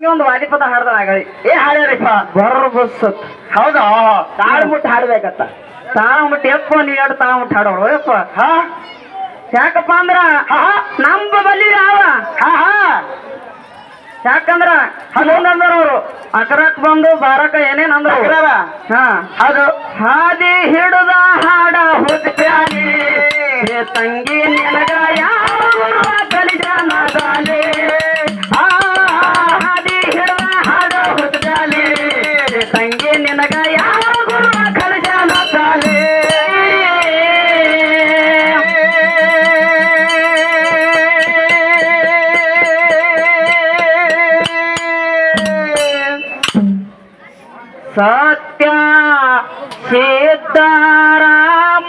ಒಂದು ವಾದಿಪದ ಹಾಡ್ದ ಆಗಳಿ ಏ ಹಾಡ್ಯಾರಿಪ್ಪ? ಬರ್ರ ಹೌದಾ? ತಾಳ ಮುಟ್ಟಿ ಹಾಡ್ಬೇಕತ್ತ. ತಾಳ ಮುಟ್ಟ ಎಪ್ಪ ನೀ ಎರಡು ತಾಳ ಮುಟ್ಟ ಹಾಡೋಡು ಯಪ್ಪ. ಹಾ. ಯಾಕಪ್ಪ ಅಂದ್ರ? ನಮ್ಮ ಬಲ್ಲಿ ಯಾವ ಹಾ ಹಾ. ಯಾಕಂದ್ರ? ಹನ್ನೊಂದಂದ್ರ ಅವರು. ಅಕರಕ್ ಬಂದು ಬಾರಕ ಏನೇನ್ ಅಂದ್ರ? ಹಾ. ಹೌದು. ಹಾದಿ ಹಿಡಿದ ಹಾಡ ಏ ತಂಗಿ ನಿನಗ ಯಾವ ಕಲಿಜಾನ ಸಿದ್ಧಾರ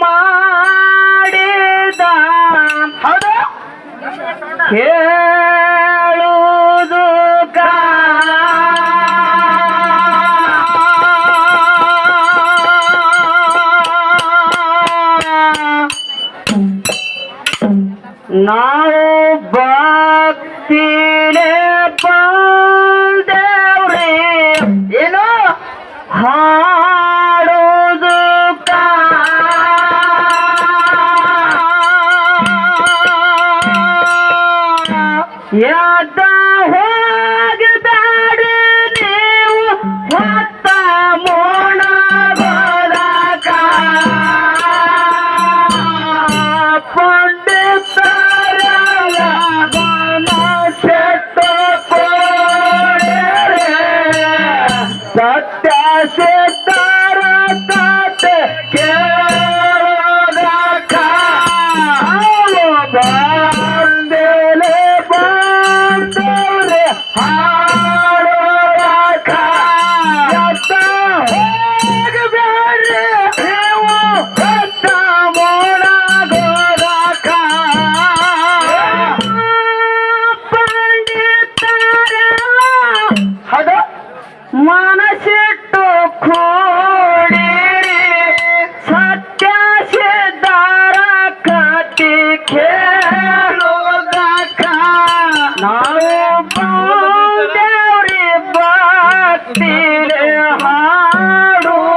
ಮಾಡಿದ ಹೌದು? ಭಕ್ತಿಲೆ ಹಾಡುವುದಕ್ಕ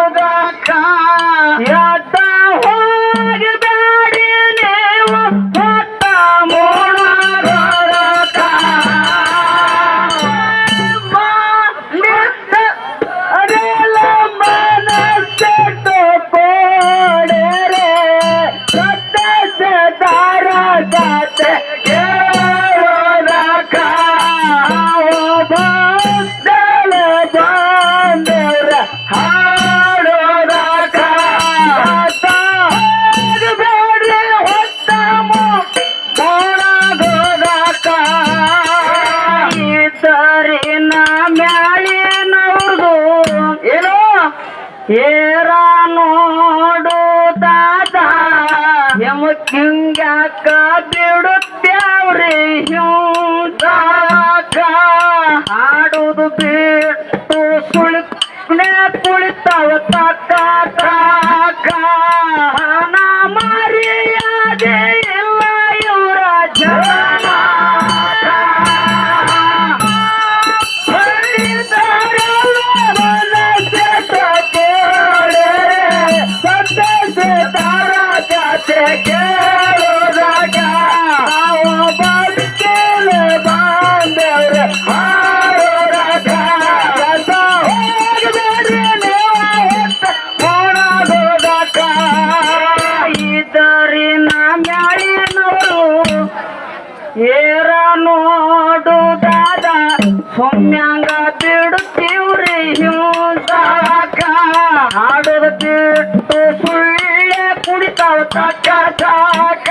ಎದ್ದ ಹೋಗಬೇಡಿ ನೀವು ಹೊತ್ತ ಮನಸ್ಸಿಟ್ಟು ಕೋಡರೆ ಸತ್ಯ ದಾರ ನೋಡು ದಾದ ಯಮಕಿಂಗ್ಯಾಕ ಮ್ಯಾಲಿನವರು ಏರ ದಾದ ಸೌಮ್ಯಾಂಗ ಬಿಡುತ್ತೀವ್ರಿ ಹಿಂಸಾಕ ಹಾಡೋದು ಬಿಟ್ಟು ಸುಳ್ಳೆ ಕುಡಿತಾವ ತಕ್ಕ ಸಾಕ.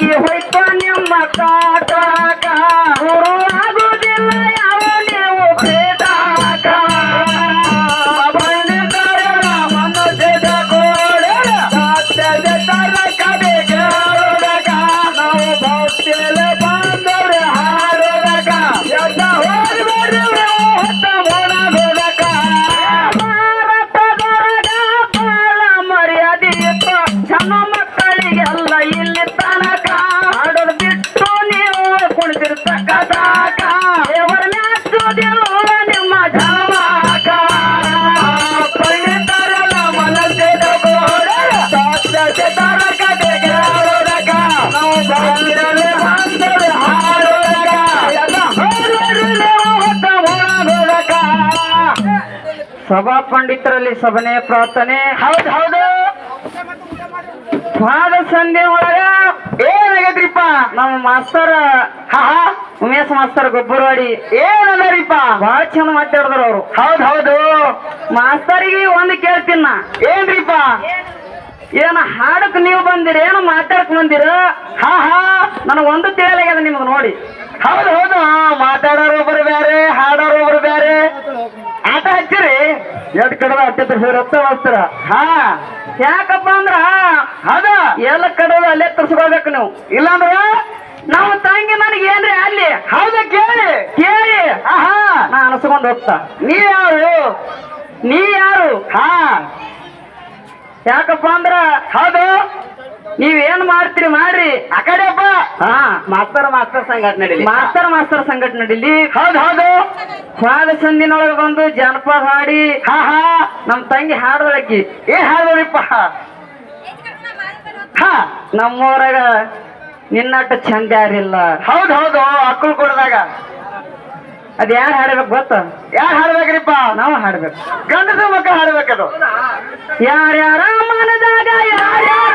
ಹೋಯ್ತು ನಿಮ್ಮ ಕಾಟ. ಸಭಾ ಪಂಡಿತರಲ್ಲಿ ಸಭನೆ ಪ್ರಾರ್ಥನೆ. ಹೌದು ಹೌದು. ಪಾದ ಸಂಧ್ಯೆ ಒಳಗ ಏನಾಗೈತ್ರಿಪ್ಪ? ನಮ್ಮ ಮಾಸ್ತರ್ ಉಮೇಶ್ ಮಾಸ್ತರ್ ಗೊಬ್ಬರವಾಡಿ. ಏನದರಿಪ್ಪ? ಬಹಳ ಚಂದ ಮಾತಾಡಿದ್ರು ಅವರು. ಹೌದು ಹೌದು. ಮಾಸ್ತರಿಗೆ ಒಂದು ಕೇಳ್ತೀನಿ ಏನ್ರಿಪ್ಪ? ಏನ ಹಾಡಕ್ ನೀವು ಬಂದಿರ ಏನು ಮಾತಾಡಕ್ ಬಂದಿರ? ಹಾ ಹಾ. ನನಗೆ ಒಂದು ತಿಳಿಯಾಗ್ಯದ ನಿಮ್ಗೆ ನೋಡಿ. ಹೌದು ಹೌದು. ಮಾತಾಡೋರು ಒಬ್ಬರು ಬೇರೆ ಹಾಡೋರು ಎಡ್ ಕಡದ ಅಟ್ಟೆ ರಕ್ತ ಮಾಸ್ತರ ಹಾ. ಯಾಕಪ್ಪ ಅಂದ್ರ ಅದ ಎಲ್ಲ ಕಡದ ಅಲ್ಲೇ ತರ್ಸ್ಕೊಳ್ಬೇಕು ನೀವು. ಇಲ್ಲಾಂದ್ರ? ನಮ್ಮ ತಂಗಿ ನನಗೆ ಏನ್ರಿ ಅಲ್ಲಿ? ಹೌದ ಕೇಳಿ. ಕೇಳಿ. ಹಾ ಹಾ ನಾ ಅನಸ್ಕೊಂಡ್ ಹೋಗ್ತಾ. ನೀ ಯಾರು? ನೀ ಯಾರು? ಹಾ. ಯಾಕಪ್ಪ ಅಂದ್ರ ಹೌದು ನೀವೇನ್ ಮಾಡ್ತೀರಿ ಮಾಡ್ರಿ ಆ ಕಡೆಪ್ಪ ಹಾ ಮಾಸ್ತರ್ ಮಾಸ್ತರ್ ಸಂಘಟ ನಡೀಲಿ. ಮಾಸ್ತರ್ ಮಾಸ್ತರ್ ಸಂಘಟನೆ ನಡೀಲಿ. ಹೌದು ಹೌದು. ಸ್ವಾದ ಸಂದಿನೊಳಗೆ ಬಂದು ಜಾನಪದ ಹಾಡಿ ಹಾ ಹಾ. ನಮ್ ತಂಗಿ ಹಾಡ್ದಳಕ್ಕಿ ಏ ಹಾಡ್ದಳಿಪ್ಪ ಹಾ ನಮ್ಮೂರಾಗ ನಿನ್ನಟ್ಟು ಚಂದ ಯಾರಿಲ್ಲ ಹೌದು ಹೌದು ಅಕ್ಕಳು ಕೊಡದಾಗ. ಅದ್ ಯಾರು ಹಾಡಬೇಕು ಗೊತ್ತ? ಯಾರು ಹಾಡ್ಬೇಕ್ರಿಪ್ಪ? ನಾವು ಹಾಡ್ಬೇಕು. ಗಂಡಸ ಮಕ್ಕಳು ಹಾಡ್ಬೇಕದು. ಯಾರ್ಯಾರ ಮನದಾಗ ಯಾರ್ಯಾರು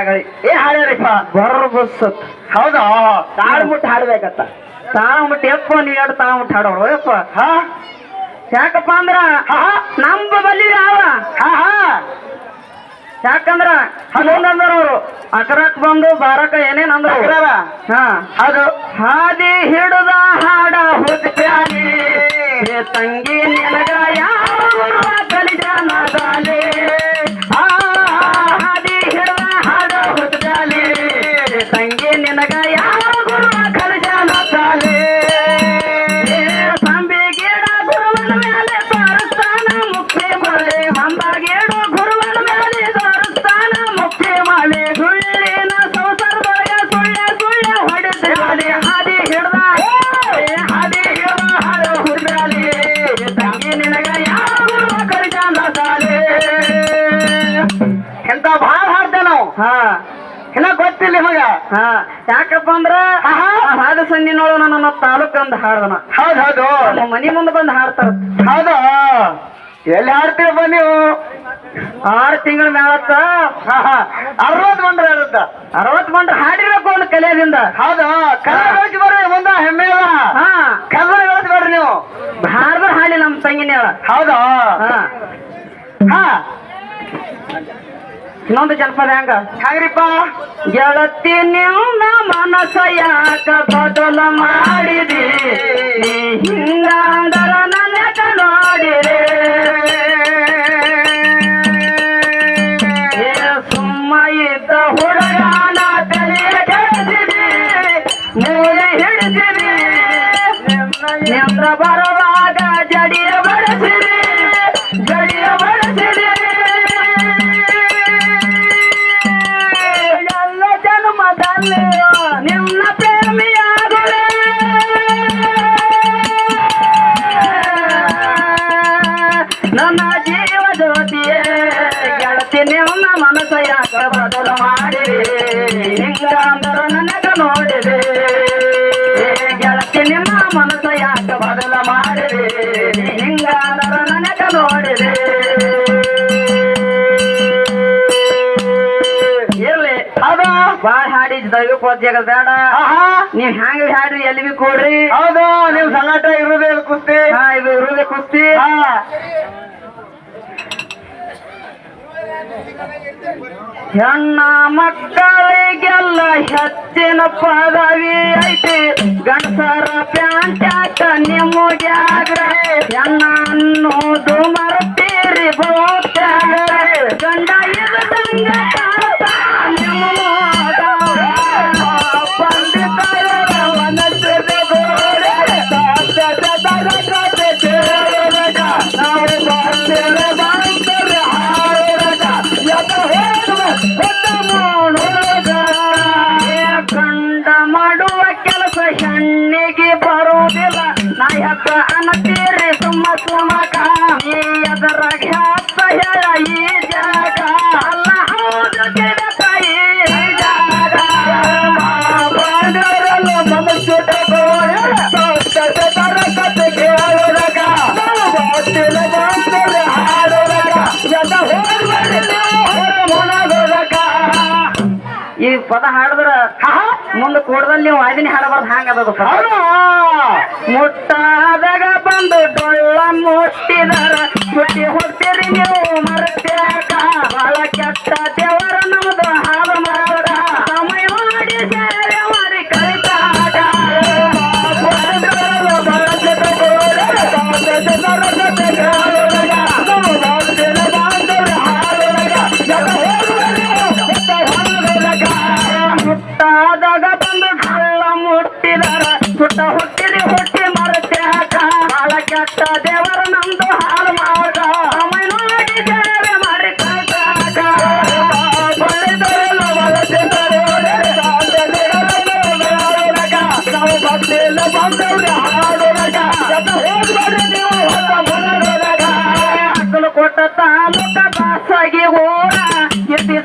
ಆಗಳಿ ಏ ಹಾಡ್ಯಾರಿಪ್ಪ. ಬರ್ಬಸತ್ ಬಸ್ ಹೌದಾ? ತಾಳ್ ಮುಟ್ಟು ಹಾಡ್ಬೇಕತ್ತ. ತಾಳ ಮುಟ್ಟು ಯಪ್ಪ ನೀ ಎರಡು ತಾಳ ಮುಟ್ಟು ಹಾಡೋರು ಯಪ್ಪ. ಹಾ. ಯಾಕಪ್ಪ ಅಂದ್ರ ನಮ್ಮ ಬಲ್ಲಿ ಯಾವ ಹಾ ಹಾ. ಯಾಕಂದ್ರ ಹನ್ನೊಂದಂದ್ರ ಅವರು. ಅಕರಕ್ ಬಂದು ಬಾರಕ ಏನೇನ್ ಅಂದ್ರ? ಹಾ. ಅದು ಹಾದಿ ಹಿಡಿದ ಹಾಡ ಏ ತಂಗಿ ನಿನಗ ಯಾವ ಗುರುವ ಏ ಗೊತ್ತಿಲ್ಲ ನಿಮಗ? ಹಾ ಯಾಕಪ್ಪ ಅಂದ್ರ ಆಹಾ. ಹಾದ ಸಂದಿನೊಳಗ ನನ್ನ ತಾಲೂಕ್ ಅಂದ್ ಹಾಡ್ದನ. ಹೌದು ಹೌದು. ನಮ್ಮ ಮನಿ ಮುಂದೆ ಬಂದು ಹಾಡ್ತಾರ. ಹೌದ. ಎಲ್ಲಿ ಹಾಡ್ತೀರಪ್ಪ ನೀವು? ಆರು ತಿಂಗಳ ಮ್ಯಾಲತ್ತ ಹಾ ಹಾ ಅರವತ್ತು ಬಂದ್ರೆ ಹೇಳುತ್ತ ಅರವತ್ ಬಂದ್ರೆ ಹಾಡಿರ್ಬೇಕು ಒಂದು ಕಲೆಯದಿಂದ ಹೌದು. ಕನ್ನಡ ಬರ್ರಿ ಒಂದ ಹೆಮ್ಮೆ ಅದ. ಹಾ. ಕನ್ನಡ ಗಳಿಸಿ ಬರ್ರಿ ನೀವು. ಹಾಡ್ದ್ರ ಹಾಡಿ ನಮ್ಮ ತಂಗಿನ ಹೇಳ. ಹೌದು. ಹಾ. ಹಾ. ಇನ್ನೊಂದು ಜನಪದ ಹೆಂಗ? ಹೆಂಗ್ರಿಪ್ಪ? ಗೆಳತಿ ನೀವು ಮನಸ ಯಾಕ ಬದಲ ಮಾಡಿದಿ? ಹಿಂಗಾಂದರ ನೋಡಿರಿ ಸುಮ್ಮ ಇದ್ದ ಹುಡುಗಾನ ತಲೆ ಕೆಡಿಸಿದಿ. ಮೂಲೆ ಹಿಡಿಸಿದಿ ಬರುವಾಗ ನನ್ನ ಜೀವ ಜ್ಯೋತಿಯೇ ಗೆಳತಿ ನಿನ್ನ ಮನಸ್ಸ ಯಾಕ ಬದಲು ಮಾಡಿದೆ? ಹಿಂಗ ಅಂದರು ನನಗ ನೋಡಿದೆ. ಗೆಳತಿ ನಿನ್ನ ಮನಸ್ಸ ಯಾಕ ಬದಲು ಮಾಡಿದೆ? ಹಿಂಗ ಅಂದರು ನನಗ ನೋಡಿದೆ. ಇರ್ಲಿ. ಅದು ಬಾಳ್ ಹಾಡಿ ದೈವ ಪದ್ಯಗ ಬೇಡ. ನೀವ್ ಹ್ಯಾಂಗ ಹಾಡ್ರಿ ಎಲ್ಲಿಗೆ ಕೊಡ್ರಿ? ಹೌದಾ ನೀವು ಸಂಗಾಟ ಇರುದೇ ಕುಸ್ತಿ. ಹಾ ಇದು ಇರುದೇ ಕುಸ್ತಿ. ಹಾ. ಹೆಣ್ಣ ಮಕ್ಕಳಿಗೆಲ್ಲ ಹೆಚ್ಚಿನ ಪದವಿ ಐತಿ. ಗಂಡಸರ ಪ್ಯಾಂಟ್ಯಾಕ ನಿಮಗ್ಯಾಗ್ರೆ ಹೆಣ್ಣ ಅನ್ನೋದು ಮರತೀರಿ ಬಹುತ್ಯಾಗ್ರೆ ಗಂಡ ಪದ ಹಾಡಿದ್ರ ಮುಂದೆ ಕೋಡದಲ್ಲಿ ನೀವು ವಾದಿನಿ ಹಾಡಬಾರ್ದು ಹಂಗದ ಮುಟ್ಟಾದಾಗ ಬಂದು ಡೊಳ್ಳ ಮುಟ್ಟಿದರ. ಮುಟ್ಟಿ ಹೋಗ್ತೀರಿ ನೀವು ಮರತ್ಯಾಕ ಬಹಳ ಕೆಟ್ಟ ದೇವರ ಕೊಟ್ಟ ತಾಲೂಕ ಬಾಸಾಗಿ ಓಡ ಇರ್ತಿ